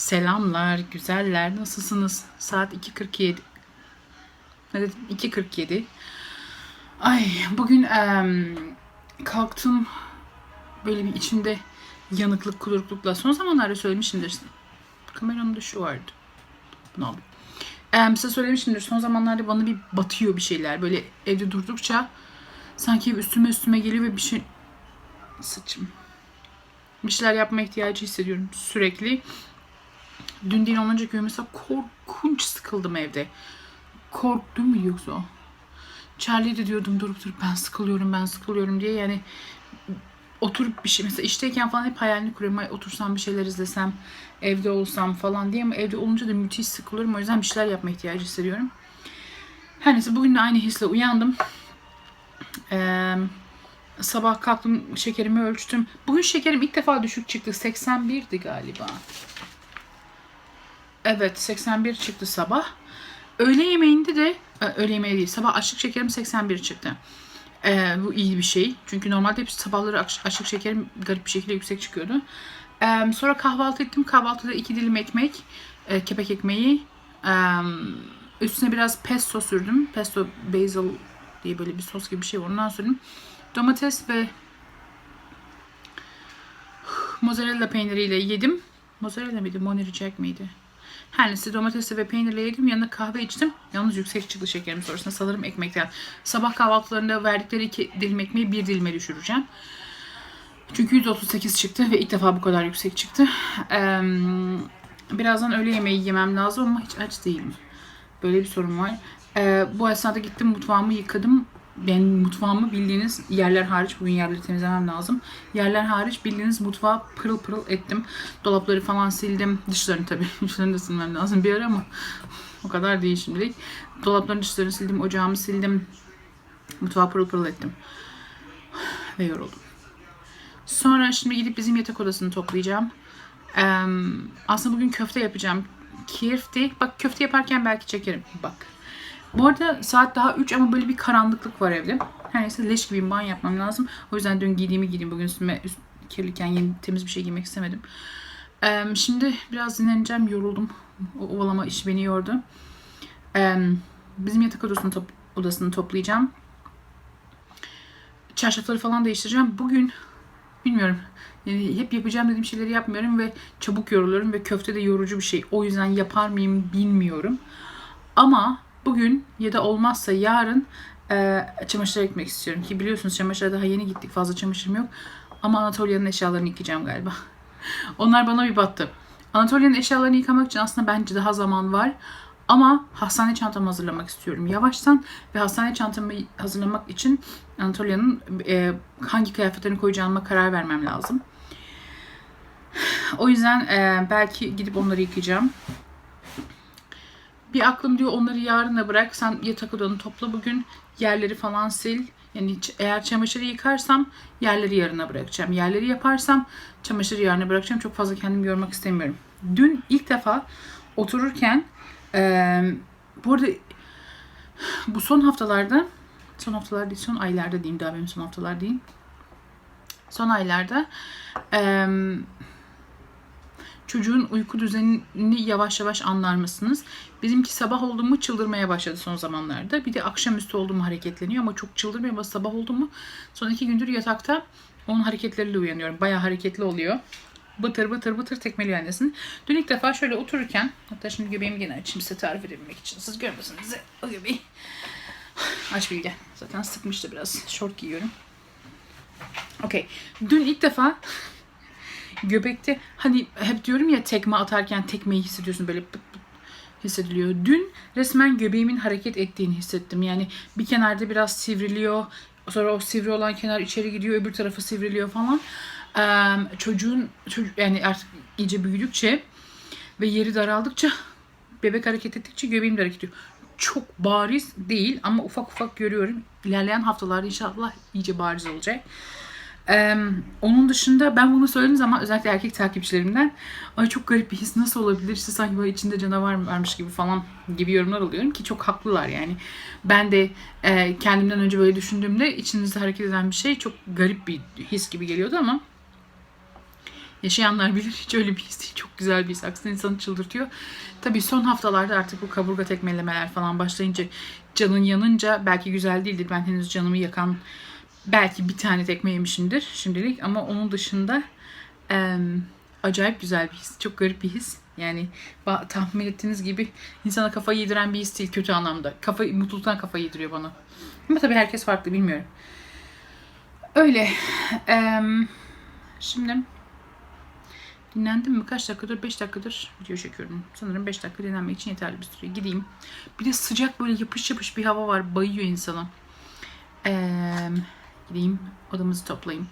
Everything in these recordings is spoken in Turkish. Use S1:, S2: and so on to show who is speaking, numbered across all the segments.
S1: Selamlar, güzeller. Nasılsınız? Saat 2.47. Evet, 2.47. Ay, bugün em, kalktım böyle bir içimde yanıklık, kuduruklukla. Son zamanlarda söylemişimdir. Kameranın da şu vardı. Ne oldu? Em, size söylemişimdir. Son zamanlarda bana bir batıyor bir şeyler. Böyle evde durdukça sanki üstüme üstüme geliyor ve bir şey... Saçım. Bir şeyler yapma ihtiyacı hissediyorum sürekli. Dün değil ondan önceki gün mesela korkunç sıkıldım evde. Korktum mu yoksa o? Charlie de diyordum durup durup ben sıkılıyorum ben sıkılıyorum diye yani oturup bir şey mesela işteyken falan hep hayalini kuruyorum. Ay, otursam bir şeyler izlesem evde olsam falan diye ama evde olunca da müthiş sıkılıyorum. O yüzden bir şeyler yapma ihtiyacı hissediyorum. Her neyse bugün de aynı hisle uyandım. Eee sabah kalktım şekerimi ölçtüm. Bugün şekerim ilk defa düşük çıktı. 81'di galiba. Evet 81 çıktı sabah. Öğle yemeğinde de e, öğle yemeği değil sabah açlık şekerim 81 çıktı. Ee, bu iyi bir şey. Çünkü normalde hep sabahları aç- açlık şekerim garip bir şekilde yüksek çıkıyordu. Ee, sonra kahvaltı ettim. Kahvaltıda iki dilim ekmek, e, kepek ekmeği. Ee, üstüne biraz pesto sürdüm. Pesto basil diye böyle bir sos gibi bir şey var. Ondan sürdüm. Domates ve mozzarella peyniriyle yedim. Mozzarella mıydı? Jack miydi? Her neyse domatesli ve peynirle yedim. Yanına kahve içtim. Yalnız yüksek çıktı şekerim sonrasında sanırım ekmekten. Sabah kahvaltılarında verdikleri iki dilim ekmeği bir dilime düşüreceğim. Çünkü 138 çıktı ve ilk defa bu kadar yüksek çıktı. Eee, birazdan öğle yemeği yemem lazım ama hiç aç değilim. Böyle bir sorun var. Eee, bu esnada gittim mutfağımı yıkadım. Ben mutfağımı bildiğiniz yerler hariç bugün yerleri temizlemem lazım. Yerler hariç bildiğiniz mutfağı pırıl pırıl ettim. Dolapları falan sildim. Dışlarını tabii. Dışlarını da silmem lazım bir ara ama o kadar değil şimdilik. Dolapların dışlarını sildim. Ocağımı sildim. Mutfağı pırıl pırıl ettim. Ve yoruldum. Sonra şimdi gidip bizim yatak odasını toplayacağım. Eee, aslında bugün köfte yapacağım. Köfte. Bak köfte yaparken belki çekerim. Bak. Bu arada saat daha 3 ama böyle bir karanlıklık var evde. Her neyse leş gibi banyo yapmam lazım. O yüzden dün giydiğimi giydim. Bugün üstüme üst, kirliyken yeni temiz bir şey giymek istemedim. Eee, şimdi biraz dinleneceğim. Yoruldum. O ovalama işi beni yordu. Eee, bizim yatak odasını, top, odasını toplayacağım. Çarşafları falan değiştireceğim. Bugün bilmiyorum. Yani hep yapacağım dediğim şeyleri yapmıyorum ve çabuk yoruluyorum ve köfte de yorucu bir şey. O yüzden yapar mıyım bilmiyorum. Ama bugün ya da olmazsa yarın e, çamaşır ekmek istiyorum ki biliyorsunuz çamaşıra daha yeni gittik fazla çamaşırım yok. Ama Anatolia'nın eşyalarını yıkayacağım galiba. Onlar bana bir battı. Anatolia'nın eşyalarını yıkamak için aslında bence daha zaman var. Ama hastane çantamı hazırlamak istiyorum yavaştan. Ve hastane çantamı hazırlamak için Anatolia'nın e, hangi kıyafetlerini koyacağıma karar vermem lazım. O yüzden e, belki gidip onları yıkayacağım. Bir aklım diyor onları yarına bırak. Sen yatak odanı topla bugün. Yerleri falan sil. Yani eğer çamaşırı yıkarsam yerleri yarına bırakacağım. Yerleri yaparsam çamaşırı yarına bırakacağım. Çok fazla kendimi yormak istemiyorum. Dün ilk defa otururken eee bu arada bu son haftalarda son haftalar değil son aylarda diyeyim daha benim son haftalar değil. Son aylarda eee çocuğun uyku düzenini yavaş yavaş anlar mısınız? Bizimki sabah oldu mu çıldırmaya başladı son zamanlarda. Bir de akşamüstü oldu mu hareketleniyor ama çok çıldırmıyor ama sabah oldu mu son iki gündür yatakta onun hareketleriyle uyanıyorum. Bayağı hareketli oluyor. Bıtır bıtır bıtır tekmeliyor annesini. Dün ilk defa şöyle otururken hatta şimdi göbeğimi gene açayım size tarif edebilmek için. Siz görmesiniz o göbeği. Aç bilge. Zaten sıkmıştı biraz. Şort giyiyorum. Okey. Dün ilk defa göbekte hani hep diyorum ya tekme atarken tekmeyi hissediyorsun böyle pıt pıt hissediliyor. Dün resmen göbeğimin hareket ettiğini hissettim. Yani bir kenarda biraz sivriliyor. Sonra o sivri olan kenar içeri gidiyor. Öbür tarafı sivriliyor falan. Ee, çocuğun çocuk, yani artık iyice büyüdükçe ve yeri daraldıkça bebek hareket ettikçe göbeğim de hareket ediyor. Çok bariz değil ama ufak ufak görüyorum. İlerleyen haftalarda inşallah iyice bariz olacak. Ee, onun dışında ben bunu söylediğim zaman özellikle erkek takipçilerimden ay çok garip bir his nasıl olabilir işte sanki böyle içinde canavar varmış gibi falan gibi yorumlar alıyorum ki çok haklılar yani. Ben de e, kendimden önce böyle düşündüğümde içinizde hareket eden bir şey çok garip bir his gibi geliyordu ama Yaşayanlar bilir hiç öyle bir his değil. Çok güzel bir his. Aksine insanı çıldırtıyor. Tabii son haftalarda artık bu kaburga tekmelemeler falan başlayınca canın yanınca belki güzel değildir. Ben henüz canımı yakan belki bir tane tekme yemişimdir şimdilik ama onun dışında em, acayip güzel bir his. Çok garip bir his. Yani tahmin ettiğiniz gibi insana kafa yediren bir his değil kötü anlamda. Kafa, mutluluktan kafa yediriyor bana. Ama tabii herkes farklı bilmiyorum. Öyle. Em, şimdi dinlendim mi? Kaç dakikadır? 5 dakikadır video çekiyorum. Sanırım 5 dakika dinlenmek için yeterli bir süre. Gideyim. Bir de sıcak böyle yapış yapış bir hava var. Bayıyor insanı. Em, gideyim odamızı toplayayım.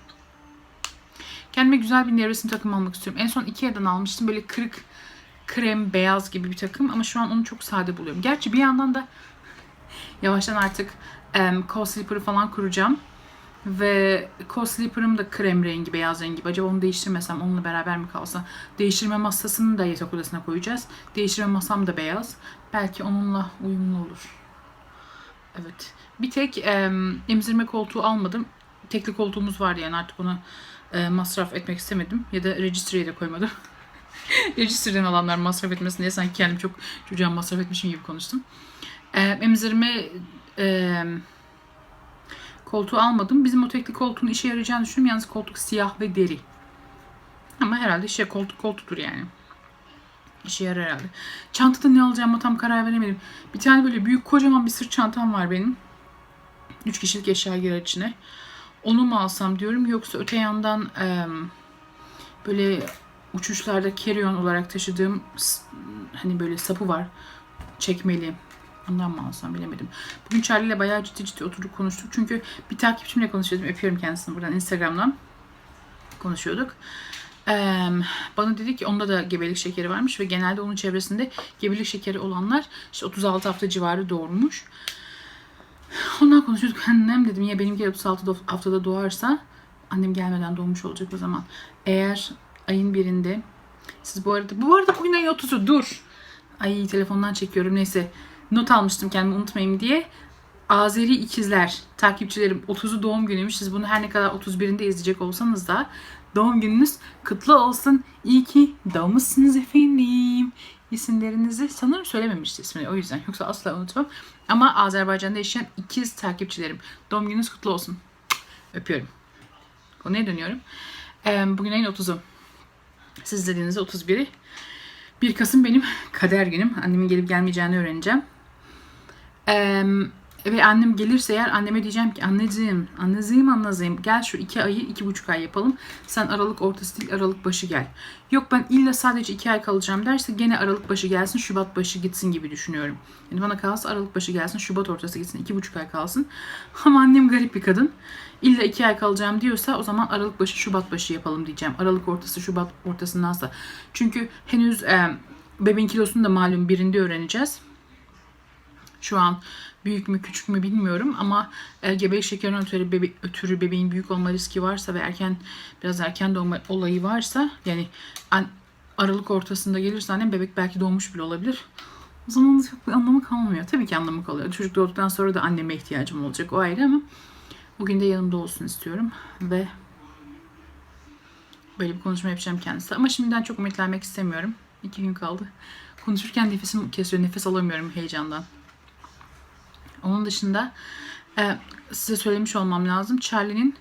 S1: Kendime güzel bir nevresim takım almak istiyorum. En son Ikea'dan almıştım. Böyle kırık krem beyaz gibi bir takım ama şu an onu çok sade buluyorum. Gerçi bir yandan da yavaştan artık um, co slipper'ı falan kuracağım. Ve co slipper'ım da krem rengi, beyaz rengi. Acaba onu değiştirmesem, onunla beraber mi kalsa? Değiştirme masasını da yatak odasına koyacağız. Değiştirme masam da beyaz. Belki onunla uyumlu olur. Evet. Bir tek em, emzirme koltuğu almadım. Tekli koltuğumuz var yani artık ona e, masraf etmek istemedim. Ya da registreye de koymadım. Register'den alanlar masraf etmesin diye sanki kendim çok çocuğa masraf etmişim gibi konuştum. E, emzirme e, koltuğu almadım. Bizim o tekli koltuğun işe yarayacağını düşünüyorum. Yalnız koltuk siyah ve deri. Ama herhalde şey koltuk koltuktur yani. İşe yarar herhalde. Çantada ne alacağıma tam karar veremedim. Bir tane böyle büyük kocaman bir sırt çantam var benim. Üç kişilik eşya girer içine. Onu mu alsam diyorum yoksa öte yandan em, böyle uçuşlarda carry-on olarak taşıdığım hani böyle sapı var. Çekmeli. Ondan mı alsam bilemedim. Bugün Charlie ile bayağı ciddi ciddi oturduk konuştuk. Çünkü bir takipçimle konuşuyordum. Öpüyorum kendisini buradan Instagram'dan. Konuşuyorduk. Bana dedi ki onda da gebelik şekeri varmış ve genelde onun çevresinde gebelik şekeri olanlar işte 36 hafta civarı doğurmuş. Ondan konuşuyorduk. Annem dedim ya benimki 36 do- haftada doğarsa annem gelmeden doğmuş olacak o zaman. Eğer ayın birinde siz bu arada bu arada bugün ayın 30'u dur. Ay telefondan çekiyorum neyse. Not almıştım kendimi unutmayayım diye. Azeri ikizler takipçilerim 30'u doğum günüymüş. Siz bunu her ne kadar 31'inde izleyecek olsanız da doğum gününüz kutlu olsun. İyi ki doğmuşsunuz efendim. İsimlerinizi sanırım söylememişti ismini o yüzden. Yoksa asla unutmam. Ama Azerbaycan'da yaşayan ikiz takipçilerim. Doğum gününüz kutlu olsun. Öpüyorum. Konuya dönüyorum. Bugün ayın 30'u. Siz izlediğinizde 31'i. 1 Kasım benim kader günüm. Annemin gelip gelmeyeceğini öğreneceğim. Ve annem gelirse eğer anneme diyeceğim ki anneciğim, anneciğim, anneciğim gel şu iki ayı iki buçuk ay yapalım. Sen Aralık ortası değil Aralık başı gel. Yok ben illa sadece iki ay kalacağım derse gene Aralık başı gelsin Şubat başı gitsin gibi düşünüyorum. Yani bana kalsa Aralık başı gelsin Şubat ortası gitsin iki buçuk ay kalsın. Ama annem garip bir kadın. İlla iki ay kalacağım diyorsa o zaman Aralık başı Şubat başı yapalım diyeceğim. Aralık ortası Şubat ortasındansa. Çünkü henüz e, bebeğin kilosunu da malum birinde öğreneceğiz. Şu an büyük mü küçük mü bilmiyorum ama gebelik şekerinden ötürü, bebe, ötürü bebeğin büyük olma riski varsa ve erken biraz erken doğma olayı varsa yani an, Aralık ortasında gelirse annem bebek belki doğmuş bile olabilir. O zaman da çok bir anlamı kalmıyor. Tabii ki anlamı kalıyor. Çocuk doğduktan sonra da anneme ihtiyacım olacak o ayrı ama bugün de yanımda olsun istiyorum ve böyle bir konuşma yapacağım kendisi. Ama şimdiden çok ümitlenmek istemiyorum. İki gün kaldı. Konuşurken nefesim kesiyor. Nefes alamıyorum heyecandan. Onun dışında e, size söylemiş olmam lazım. Charlie'nin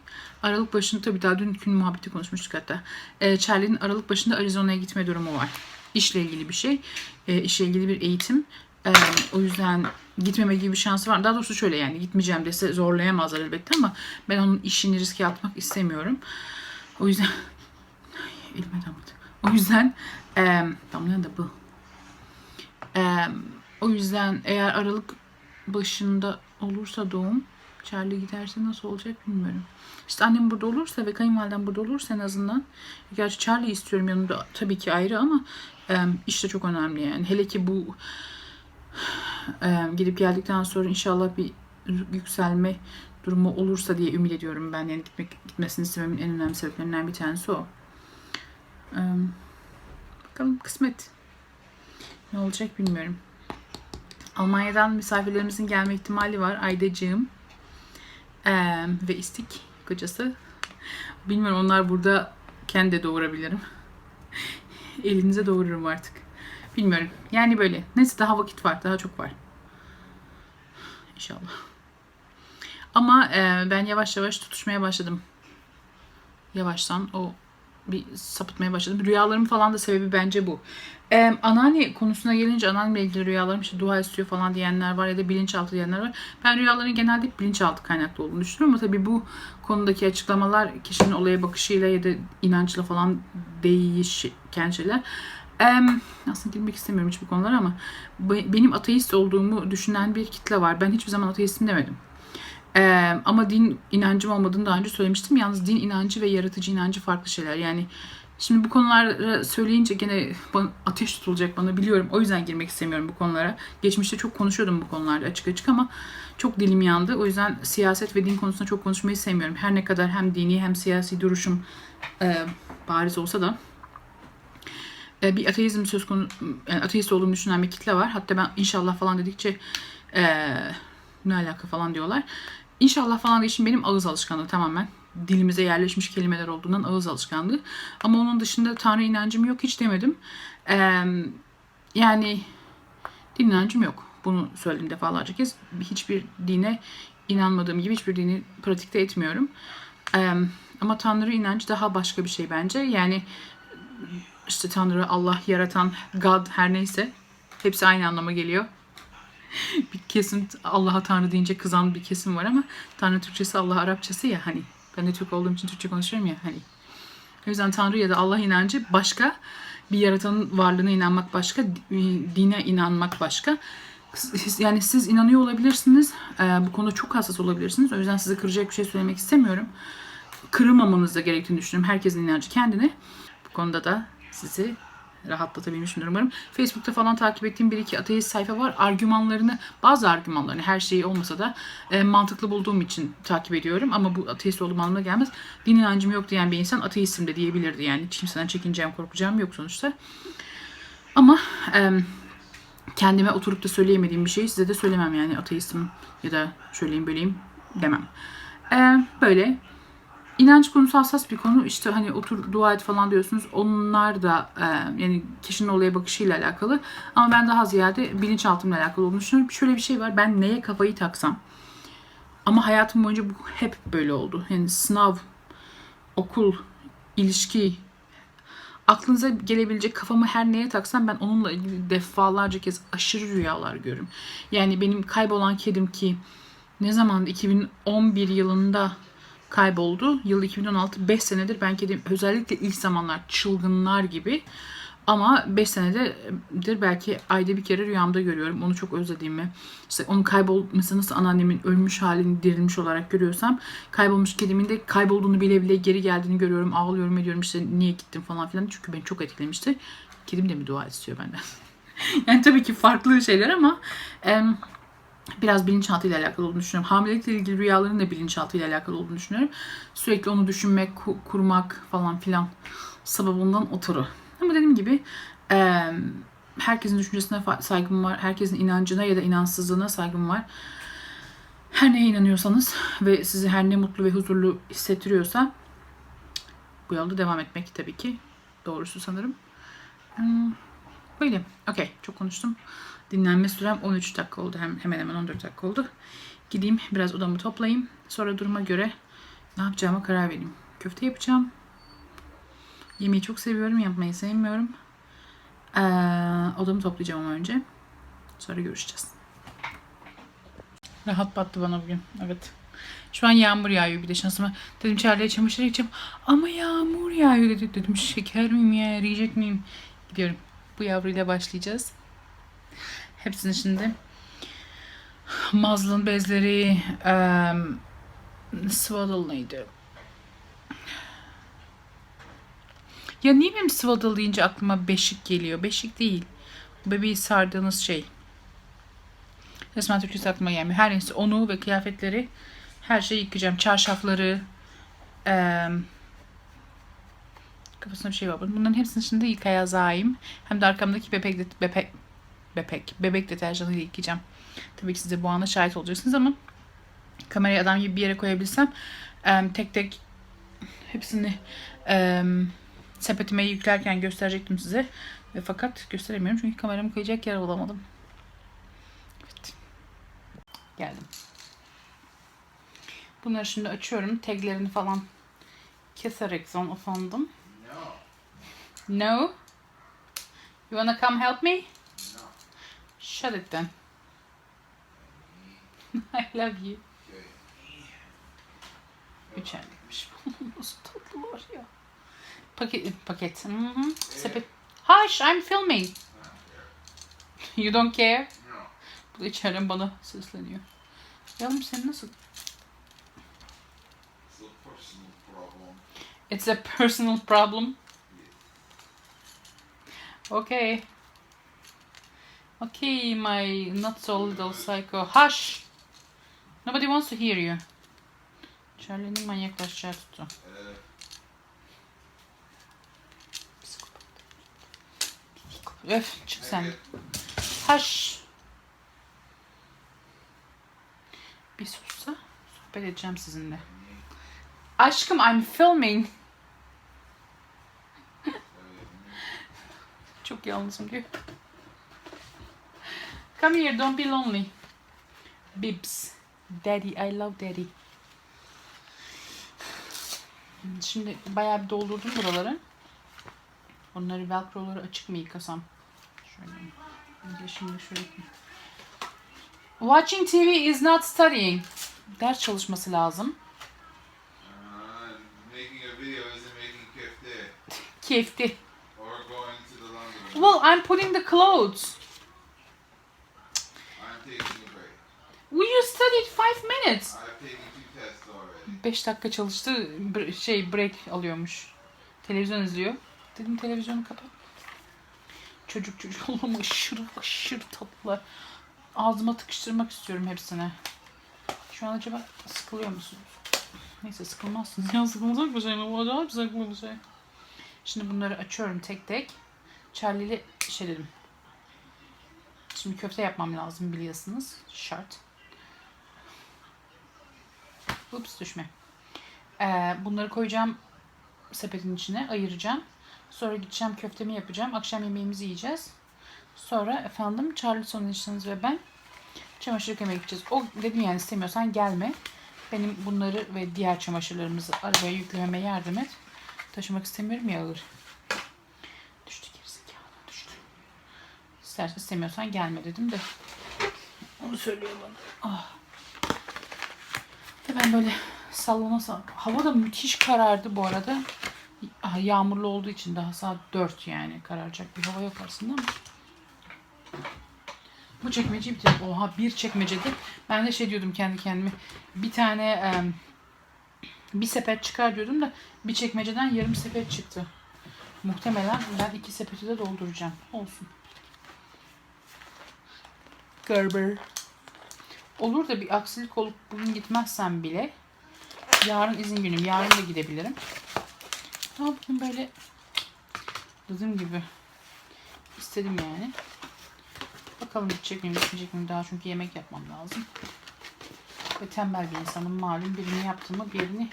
S1: Aralık başında tabii daha dünkü muhabbeti konuşmuştuk hatta. E, Charlie'nin Aralık başında Arizona'ya gitme durumu var. İşle ilgili bir şey. E, işle ilgili bir eğitim. E, o yüzden gitmeme gibi bir şansı var. Daha doğrusu şöyle yani gitmeyeceğim dese zorlayamazlar elbette ama ben onun işini riske atmak istemiyorum. O yüzden elime damladı. O yüzden e, damlayan da bu. E, o yüzden eğer Aralık başında olursa doğum Charlie giderse nasıl olacak bilmiyorum. İşte annem burada olursa ve kayınvalidem burada olursa en azından gerçi Charlie istiyorum yanımda tabii ki ayrı ama e, işte çok önemli yani. Hele ki bu e, gidip geldikten sonra inşallah bir yükselme durumu olursa diye ümit ediyorum ben. Yani gitmek gitmesini istememin en önemli sebeplerinden bir tanesi o. E, bakalım kısmet. Ne olacak bilmiyorum. Almanya'dan misafirlerimizin gelme ihtimali var. Aydacığım ee, ve İstik kocası. Bilmiyorum onlar burada kendi doğurabilirim. elinize doğururum artık. Bilmiyorum. Yani böyle. Neyse daha vakit var. Daha çok var. İnşallah. Ama e, ben yavaş yavaş tutuşmaya başladım. Yavaştan o bir sapıtmaya başladım. Rüyalarım falan da sebebi bence bu. Ee, anneanne konusuna gelince anneannemle ilgili rüyalarım işte dua istiyor falan diyenler var ya da bilinçaltı diyenler var. Ben rüyaların genelde bilinçaltı kaynaklı olduğunu düşünüyorum ama tabii bu konudaki açıklamalar kişinin olaya bakışıyla ya da inançla falan değişken şeyler. Ee, aslında girmek istemiyorum hiçbir konulara ama be- benim ateist olduğumu düşünen bir kitle var. Ben hiçbir zaman ateistim demedim. Ee, ama din inancım olmadığını daha önce söylemiştim. Yalnız din inancı ve yaratıcı inancı farklı şeyler. Yani şimdi bu konuları söyleyince gene bana ateş tutulacak bana biliyorum. O yüzden girmek istemiyorum bu konulara. Geçmişte çok konuşuyordum bu konularda açık açık ama çok dilim yandı. O yüzden siyaset ve din konusunda çok konuşmayı sevmiyorum. Her ne kadar hem dini hem siyasi duruşum e, bariz olsa da bir ateizm söz konu yani ateist olduğumu düşünen bir kitle var. Hatta ben inşallah falan dedikçe e, ne alaka falan diyorlar. İnşallah falan için benim ağız alışkanlığı tamamen. Dilimize yerleşmiş kelimeler olduğundan ağız alışkanlığı. Ama onun dışında Tanrı inancım yok hiç demedim. Ee, yani din inancım yok. Bunu söyledim defalarca kez. Hiçbir dine inanmadığım gibi hiçbir dini pratikte etmiyorum. Ee, ama Tanrı inancı daha başka bir şey bence. Yani işte Tanrı, Allah, yaratan, God her neyse hepsi aynı anlama geliyor bir kesim Allah'a Tanrı deyince kızan bir kesim var ama Tanrı Türkçesi Allah Arapçası ya hani. Ben de Türk olduğum için Türkçe konuşuyorum ya hani. O yüzden Tanrı ya da Allah inancı başka. Bir yaratanın varlığına inanmak başka. Dine inanmak başka. Yani siz inanıyor olabilirsiniz. Bu konuda çok hassas olabilirsiniz. O yüzden size kıracak bir şey söylemek istemiyorum. Kırılmamanız da gerektiğini düşünüyorum. Herkesin inancı kendine. Bu konuda da sizi rahatlatabilmişimdir umarım. Facebook'ta falan takip ettiğim bir iki ateist sayfa var. Argümanlarını, bazı argümanlarını her şeyi olmasa da e, mantıklı bulduğum için takip ediyorum. Ama bu ateist olduğum anlamına gelmez. Din inancım yok diyen bir insan ateistim de diyebilirdi. Yani hiç kimseden çekineceğim, korkacağım yok sonuçta. Ama e, kendime oturup da söyleyemediğim bir şeyi size de söylemem yani ateistim ya da şöyleyim böyleyim demem. E, böyle İnanç konusu hassas bir konu. İşte hani otur dua et falan diyorsunuz. Onlar da e, yani kişinin olaya bakışıyla alakalı. Ama ben daha ziyade bilinçaltımla alakalı olduğunu düşünüyorum. Şöyle bir şey var. Ben neye kafayı taksam ama hayatım boyunca bu hep böyle oldu. Yani sınav, okul, ilişki, aklınıza gelebilecek kafamı her neye taksam ben onunla ilgili defalarca kez aşırı rüyalar görürüm. Yani benim kaybolan kedim ki ne zaman 2011 yılında kayboldu. Yıl 2016 5 senedir ben kedim özellikle ilk zamanlar çılgınlar gibi ama 5 senedir belki ayda bir kere rüyamda görüyorum. Onu çok özlediğimi. İşte onun kaybolması nasıl anneannemin ölmüş halini dirilmiş olarak görüyorsam kaybolmuş kedimin de kaybolduğunu bile bile geri geldiğini görüyorum. Ağlıyorum ediyorum işte niye gittim falan filan. Çünkü beni çok etkilemişti. Kedim de mi dua istiyor benden? yani tabii ki farklı şeyler ama biraz bilinçaltı ile alakalı olduğunu düşünüyorum. Hamilelikle ilgili rüyaların da bilinçaltı ile alakalı olduğunu düşünüyorum. Sürekli onu düşünmek, ku- kurmak falan filan sababından oturu. Ama dediğim gibi e, herkesin düşüncesine saygım var. Herkesin inancına ya da inansızlığına saygım var. Her neye inanıyorsanız ve sizi her ne mutlu ve huzurlu hissettiriyorsa bu yolda devam etmek tabii ki doğrusu sanırım. Hmm, Böyle. Okey. Çok konuştum. Dinlenme sürem 13 dakika oldu. Hem, hemen hemen 14 dakika oldu. Gideyim biraz odamı toplayayım. Sonra duruma göre ne yapacağıma karar vereyim. Köfte yapacağım. Yemeği çok seviyorum. Yapmayı sevmiyorum. Ee, odamı toplayacağım önce. Sonra görüşeceğiz. Rahat battı bana bugün. Evet. Şu an yağmur yağıyor bir de şansıma. Dedim Charlie'ye çamaşır yıkayacağım. Ama yağmur yağıyor dedi. Dedim şeker miyim ya? Yiyecek miyim? Gidiyorum. Bu yavruyla başlayacağız. Hepsini şimdi Muslin bezleri um, swaddle neydi? Ya niye benim swaddle deyince aklıma beşik geliyor? Beşik değil. Bebeği sardığınız şey. Resmen Türkçesi aklıma gelmiyor. Her neyse onu ve kıyafetleri her şeyi yıkayacağım. Çarşafları em, kafasında bir şey var. Bunların hepsini şimdi yıkayacağım. Hem de arkamdaki bebek, bebek, bebek, bebek deterjanıyla yıkayacağım. Tabii ki siz de bu ana şahit olacaksınız ama kamerayı adam gibi bir yere koyabilsem em, tek tek hepsini sepetime yüklerken gösterecektim size. Ve fakat gösteremiyorum çünkü kameramı koyacak yer bulamadım. Evet. Geldim. Bunları şimdi açıyorum. Taglerini falan keserek son efendim.
S2: No.
S1: No? You wanna come help me? Shut it then. I love you. Üç elmiş. Nasıl tatlılar ya. Paket, paket. Hı hı. Sepet. Hush, I'm filming. You don't care? Bu da bana sesleniyor. Yavrum sen nasıl?
S2: It's a personal problem.
S1: Okay. Okay, my not so little psycho. Hush! Nobody wants to hear you. Charlie'nin manyaklaşacağı tuttu. Öf çık sen. Hush! Bir sussa sohbet edeceğim sizinle. Aşkım I'm filming. Çok yalnızım diyor. Come here, don't be lonely. Bibs. Daddy, I love daddy. Şimdi bayağı bir doldurdum buraları. Onları velcro'ları açık mı yıkasam? Şöyle. De şimdi şöyle. Watching TV is not studying. Ders çalışması lazım.
S2: Uh, laundry.
S1: Well, I'm putting the clothes.
S2: I'm taking a break.
S1: Will you studied five minutes?
S2: I've taken two tests already.
S1: 5 dakika çalıştı. şey break alıyormuş. Televizyon izliyor. Dedim televizyonu kapat. Çocuk çocuk oğlum aşırı aşırı tatlı. Ağzıma tıkıştırmak istiyorum hepsine. Şu an acaba sıkılıyor musunuz? Neyse sıkılmazsınız. Ya sıkılacak bir şey mi? Bu acayip sıkılı bir şey. Şimdi bunları açıyorum tek tek. Charlie'li şey dedim. Şimdi köfte yapmam lazım biliyorsunuz. Şart. Ups düşme. Ee, bunları koyacağım sepetin içine ayıracağım. Sonra gideceğim köftemi yapacağım. Akşam yemeğimizi yiyeceğiz. Sonra efendim Charlie Sonrasınız ve ben çamaşır yıkamaya gideceğiz. O dedim yani istemiyorsan gelme. Benim bunları ve diğer çamaşırlarımızı arabaya yüklememe yardım et. Taşımak istemiyorum ya ağır. İstersen istemiyorsan gelme dedim de. Onu söylüyor bana. Ah. Ve ben böyle sallana sallana. Hava da müthiş karardı bu arada. Ah, Yağmurlu olduğu için daha saat 4 yani kararacak bir hava yok aslında ama. Bu çekmeceyi bitirdim. Oha bir çekmecede. Ben de şey diyordum kendi kendime. Bir tane bir sepet çıkar diyordum da bir çekmeceden yarım sepet çıktı. Muhtemelen ben iki sepeti de dolduracağım. Olsun. Gerber. Olur da bir aksilik olup bugün gitmezsem bile yarın izin günüm. Yarın da gidebilirim. Ama bugün böyle dediğim gibi istedim yani. Bakalım gidecek miyim, gitmeyecek miyim daha çünkü yemek yapmam lazım. Ve tembel bir insanım malum. Birini yaptığımı birini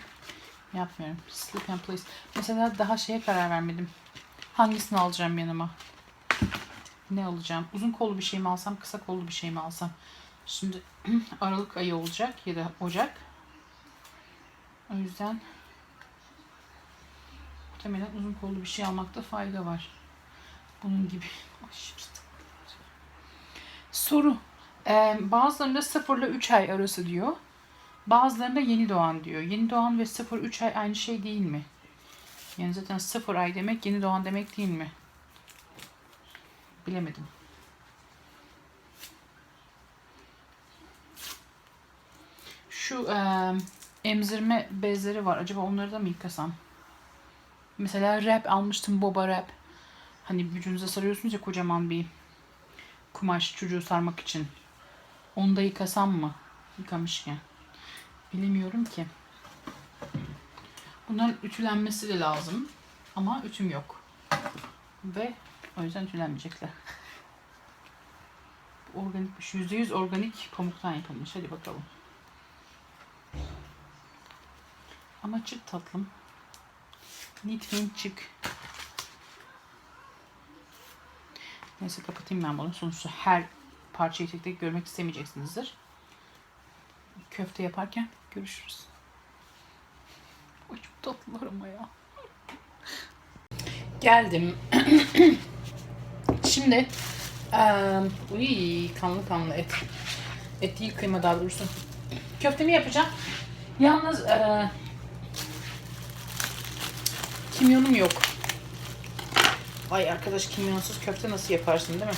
S1: yapmıyorum. Sleep and place. Mesela daha şeye karar vermedim. Hangisini alacağım yanıma? Ne alacağım? Uzun kollu bir şey mi alsam, kısa kollu bir şey mi alsam? Şimdi Aralık ayı olacak ya da Ocak. O yüzden muhtemelen uzun kollu bir şey almakta fayda var. Bunun gibi. Soru. Ee, bazılarında 0 ile 3 ay arası diyor. Bazılarında yeni doğan diyor. Yeni doğan ve 0-3 ay aynı şey değil mi? Yani zaten 0 ay demek yeni doğan demek değil mi? Bilemedim. Şu eee, emzirme bezleri var. Acaba onları da mı yıkasam? Mesela wrap almıştım. Boba wrap. Hani vücudunuza sarıyorsunuz ya kocaman bir kumaş çocuğu sarmak için. Onu da yıkasam mı? Yıkamışken. Bilemiyorum ki. Bunların ütülenmesi de lazım. Ama ütüm yok. Ve o yüzden tülenmeyecekler. Organikmiş. %100 organik pamuktan yapılmış. Hadi bakalım. Ama çık tatlım. Lütfen çık. Neyse kapatayım ben bunu. Sonuçta her parçayı tek tek görmek istemeyeceksinizdir. Köfte yaparken görüşürüz. Ay çok tatlılar ya. Geldim. Şimdi eee uy, kanlı kanlı et. Et değil kıyma daha doğrusu. Köftemi yapacağım. Yalnız eee kimyonum yok. Ay arkadaş kimyonsuz köfte nasıl yaparsın değil mi?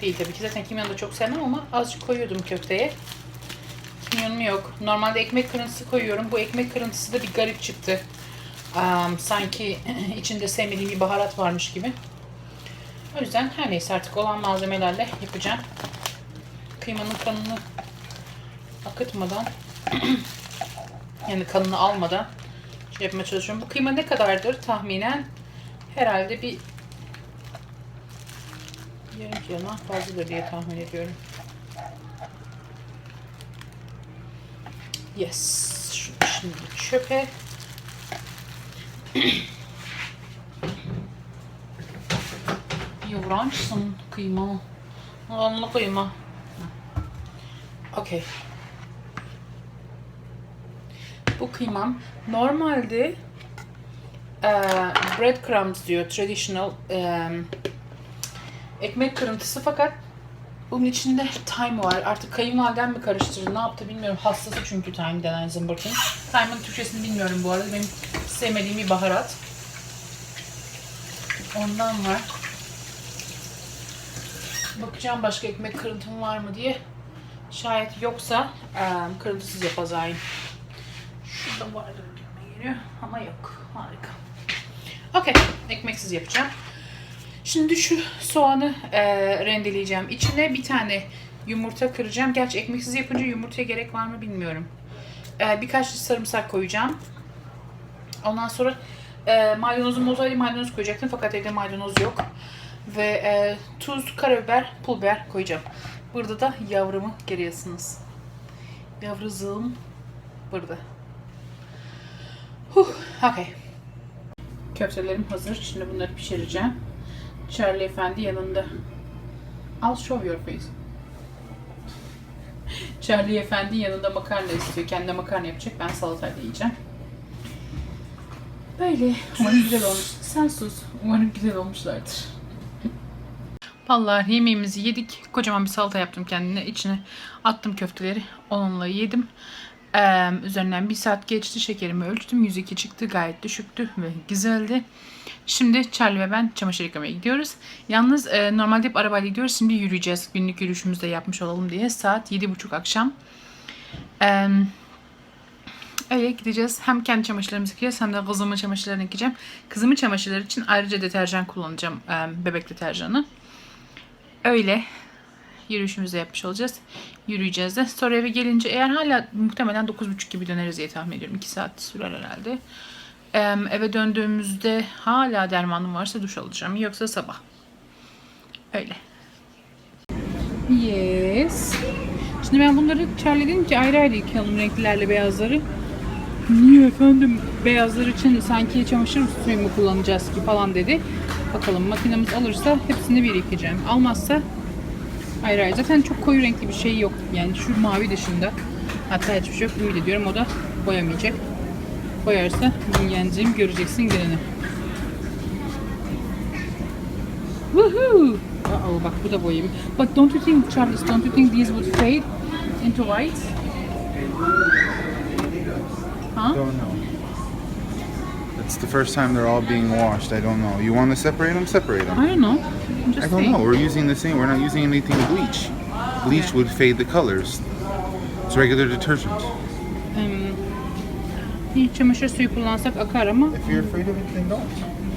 S1: Değil tabii ki zaten kimyonu da çok sevmem ama azıcık koyuyordum köfteye. Kimyonum yok. Normalde ekmek kırıntısı koyuyorum. Bu ekmek kırıntısı da bir garip çıktı. Am, sanki içinde sevmediğim bir baharat varmış gibi. O yüzden her neyse artık olan malzemelerle yapacağım. Kıymanın kanını akıtmadan yani kanını almadan şey yapmaya çalışıyorum. Bu kıyma ne kadardır tahminen? Herhalde bir yarım kilodan fazladır diye tahmin ediyorum. Yes. Şunu şimdi çöpe. Yıvrançsın kıyma. Anlı kıyma. Okey. Bu kıymam normalde eee breadcrumbs diyor. Traditional eee, ekmek kırıntısı fakat bunun içinde thyme var. Artık kayınvaliden mi karıştırdı ne yaptı bilmiyorum. Hastası çünkü thyme denen zımbırtın. Thyme'ın Türkçesini bilmiyorum bu arada. Benim sevmediğim bir baharat. Ondan var. Bakacağım başka ekmek kırıntım var mı diye. Şayet yoksa kırıntısız yapazayım. Şurada vardır gibime geliyor ama yok. Harika. Okey. Ekmeksiz yapacağım. Şimdi şu soğanı eee, rendeleyeceğim. İçine bir tane yumurta kıracağım. Gerçi ekmeksiz yapınca yumurtaya gerek var mı bilmiyorum. Eee, birkaç sarımsak koyacağım. Ondan sonra eee maydanozum olsaydı maydanoz koyacaktım fakat evde maydanoz yok. Ve eee, tuz, karabiber, pul biber koyacağım. Burada da yavrumu görüyorsunuz. Yavruzum burada. Huh, okay. Köftelerim hazır. Şimdi bunları pişireceğim. Charlie Efendi yanında. I'll show your face. Charlie Efendi yanında makarna istiyor. Kendi makarna yapacak. Ben salatayla yiyeceğim. Böyle. Umarım güzel olmuş. Sen sus. Umarım güzel olmuşlardır. Vallahi yemeğimizi yedik. Kocaman bir salata yaptım kendine. İçine attım köfteleri. Onunla yedim. Ee, üzerinden bir saat geçti. Şekerimi ölçtüm. 102 çıktı. Gayet düşüktü ve güzeldi. Şimdi Charlie ve ben çamaşır yıkamaya gidiyoruz. Yalnız e, normalde hep arabayla gidiyoruz. Şimdi yürüyeceğiz. Günlük yürüyüşümüzü de yapmış olalım diye. Saat 7.30 akşam. Ee, öyle gideceğiz. Hem kendi çamaşırlarımızı yıkayacağız hem de kızımın çamaşırlarını yıkayacağım. Kızımın çamaşırları için ayrıca deterjan kullanacağım. bebek deterjanı. Öyle yürüyüşümüzü yapmış olacağız. Yürüyeceğiz de. Sonra eve gelince eğer hala muhtemelen 9.30 gibi döneriz diye tahmin ediyorum. 2 saat sürer herhalde. Eve döndüğümüzde hala dermanım varsa duş alacağım. Yoksa sabah. Öyle. Yes. Şimdi ben bunları dedim ki ayrı ayrı yıkayalım renklilerle beyazları. Niye efendim beyazlar için sanki çamaşır suyu mu kullanacağız ki falan dedi. Bakalım makinemiz alırsa hepsini bir yıkayacağım. Almazsa ayrı ayrı. Zaten çok koyu renkli bir şey yok. Yani şu mavi dışında. Hatta hiçbir şey yok. Ümit ediyorum o da boyamayacak. Boyarsa yeneceğim göreceksin gününü. Woohoo! Uh-oh, bak bu da boyayım. But don't you think, Charles, don't you think these would fade into white? Huh?
S2: Don't know. It's the first time they're all being washed. I don't know. You want to separate them? Separate them.
S1: I don't know. I'm just
S2: I don't
S1: saying.
S2: know. We're using the same. We're not using anything bleach. Bleach would fade the colors. It's regular detergent.
S1: Um, bir çamaşır suyu kullansak akar ama
S2: If you're afraid of it, then don't.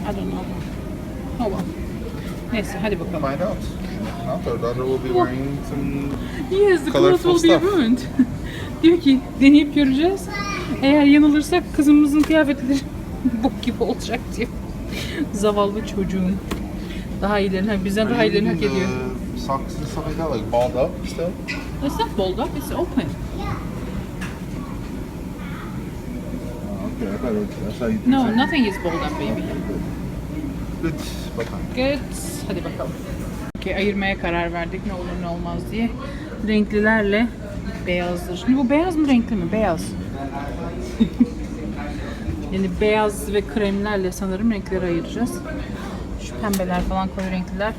S1: I don't know. Oh well. Neyse hadi bakalım.
S2: Find out. Not our daughter will be wearing some.
S1: Yes, the
S2: Colorful
S1: clothes will be ruined. Diyor ki deneyip göreceğiz. Eğer yanılırsak kızımızın kıyafetleri bok gibi olacak diyor. Zavallı çocuğum. Daha iyilerini, bizden daha iyilerini hak ediyor.
S2: stuff like that, like balled up still?
S1: It's not balled up, it's open.
S2: Okay, I thought that's how you.
S1: No, nothing is balled up baby.
S2: Good. Bakalım.
S1: Good. Hadi bakalım. Okey ayırmaya karar verdik ne olur ne olmaz diye. Renklilerle beyazdır. Şimdi bu beyaz mı renkli mi? Beyaz. Yani beyaz ve kremlerle sanırım renkleri ayıracağız. Şu pembeler falan koyu renkliler.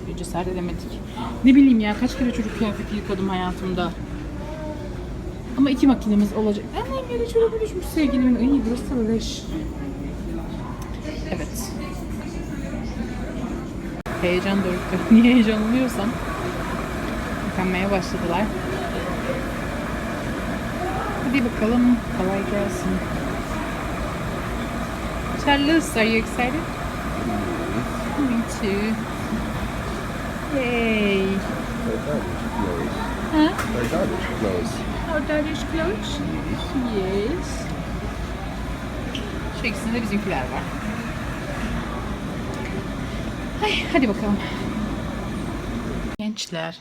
S1: Şuraya cesaret edemedik. Ne bileyim ya kaç kere çocuk kıyafeti yıkadım hayatımda. Ama iki makinemiz olacak. Annem yere çorabı düşmüş sevgilimin. Ay burası da leş. Evet. Heyecan doruktu. Niye heyecanlanıyorsam. Yıkanmaya başladılar. Hadi bakalım. Kolay gelsin. Charles, are you excited? Me too. Yay. Huh?
S2: My daughter's clothes.
S1: Our daddy's clothes? Yes. Şu ikisinde bizimkiler var. Ay, hadi bakalım. Gençler.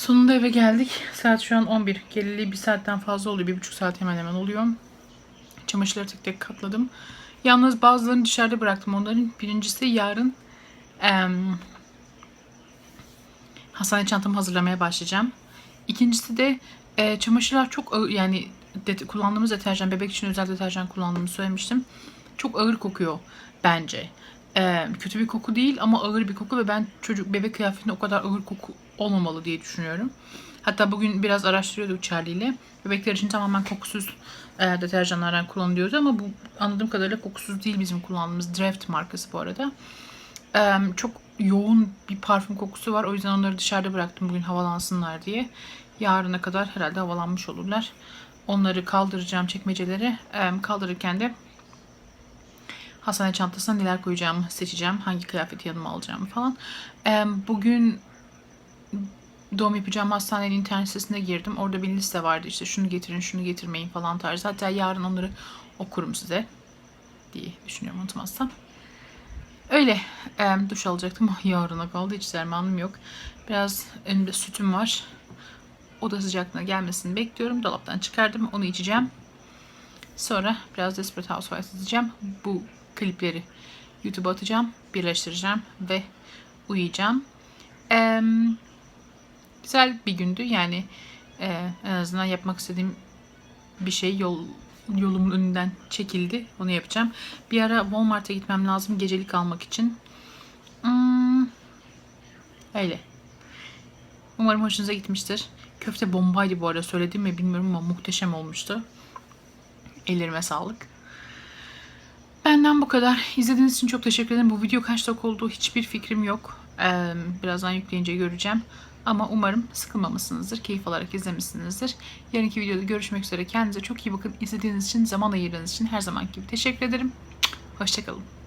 S1: Sonunda eve geldik. Saat şu an 11. Geleli bir saatten fazla oluyor. Bir buçuk saat hemen hemen oluyor. Çamaşırları tek tek katladım. Yalnız bazılarını dışarıda bıraktım. Onların birincisi yarın em, hastane çantamı hazırlamaya başlayacağım. İkincisi de e, çamaşırlar çok ağır yani det- kullandığımız deterjan, bebek için özel deterjan kullandığımı söylemiştim. Çok ağır kokuyor bence. E, kötü bir koku değil ama ağır bir koku ve ben çocuk bebek kıyafetinde o kadar ağır koku olmamalı diye düşünüyorum. Hatta bugün biraz araştırıyorduk Charlie ile. Bebekler için tamamen kokusuz e, deterjanlardan kullanılıyordu ama bu anladığım kadarıyla kokusuz değil bizim kullandığımız Draft markası bu arada. Eee, çok yoğun bir parfüm kokusu var. O yüzden onları dışarıda bıraktım bugün havalansınlar diye. Yarına kadar herhalde havalanmış olurlar. Onları kaldıracağım çekmecelere. Eee, kaldırırken de hastane çantasına neler koyacağımı seçeceğim. Hangi kıyafeti yanıma alacağımı falan. Bugün doğum yapacağım hastanenin internet sitesine girdim. Orada bir liste vardı işte şunu getirin şunu getirmeyin falan tarzı. Hatta yarın onları okurum size diye düşünüyorum unutmazsam. Öyle duş alacaktım. Yarına kaldı. Hiç dermanım yok. Biraz önümde sütüm var. Oda sıcaklığına gelmesini bekliyorum. Dolaptan çıkardım. Onu içeceğim. Sonra biraz Desperate Housewives izleyeceğim. Bu klipleri YouTube'a atacağım. Birleştireceğim ve uyuyacağım. E, güzel bir gündü. Yani e, en azından yapmak istediğim bir şey yol yolumun önünden çekildi. Onu yapacağım. Bir ara Walmart'a gitmem lazım gecelik almak için. Hmm, öyle. Umarım hoşunuza gitmiştir. Köfte bombaydı bu arada söyledim mi bilmiyorum ama muhteşem olmuştu. Ellerime sağlık. Benden bu kadar. İzlediğiniz için çok teşekkür ederim. Bu video kaç dakika olduğu hiçbir fikrim yok. Ee, birazdan yükleyince göreceğim. Ama umarım sıkılmamışsınızdır, keyif alarak izlemişsinizdir. Yarınki videoda görüşmek üzere. Kendinize çok iyi bakın. İzlediğiniz için, zaman ayırdığınız için her zaman gibi teşekkür ederim. Hoşçakalın.